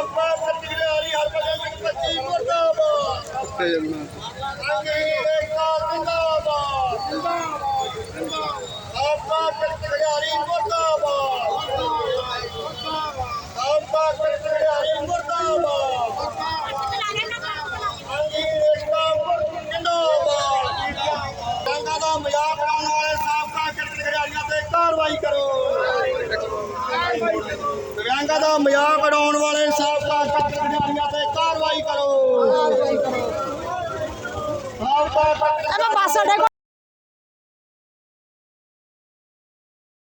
ਆਪਕਾ ਕਟਿਆਰੀ ਹਰਭਜਨ ਸਿੰਘ ਬੱਚੀ ਮੁਰਦਾਬਾਦ ਅੰਗੀਰ ਏਕਤਾ ਜ਼ਿੰਦਾਬਾਦ ਆਪਕਾ ਕਟਿਆਰੀ ਮੁਰਦਾਬਾਦ ਆਪਕਾ ਕਟਿਆਰੀ ਮੁਰਦਾਬਾਦ ਹਾਂਜੀ ਏਕਤਾ ਜਿੰਦਾਬਾਦ ਜੰਗਾਂ ਦਾ ਮਜ਼ਾਕ ਉਡਾਉਣ ਵਾਲੇ ਸਾਬਕਾ ਕ੍ਰਿਕਟ ਖਿਡਾਰੀਆਂ ਤੇ ਕਾਰਵਾਈ ਕਰੋ ਦਿਵਿਆਂਗਾਂ ਦਾ ਮਜ਼ਾਕ ਉਡਾਉਣ ਵਾਲੇ ਸਾਬਕਾ ਕ੍ਰਿਕਟ ਖਿਡਾਰੀਆਂ ਤੇ ਕਾਰਵਾਈ ਕਰੋ। ਸਾਬਕਾ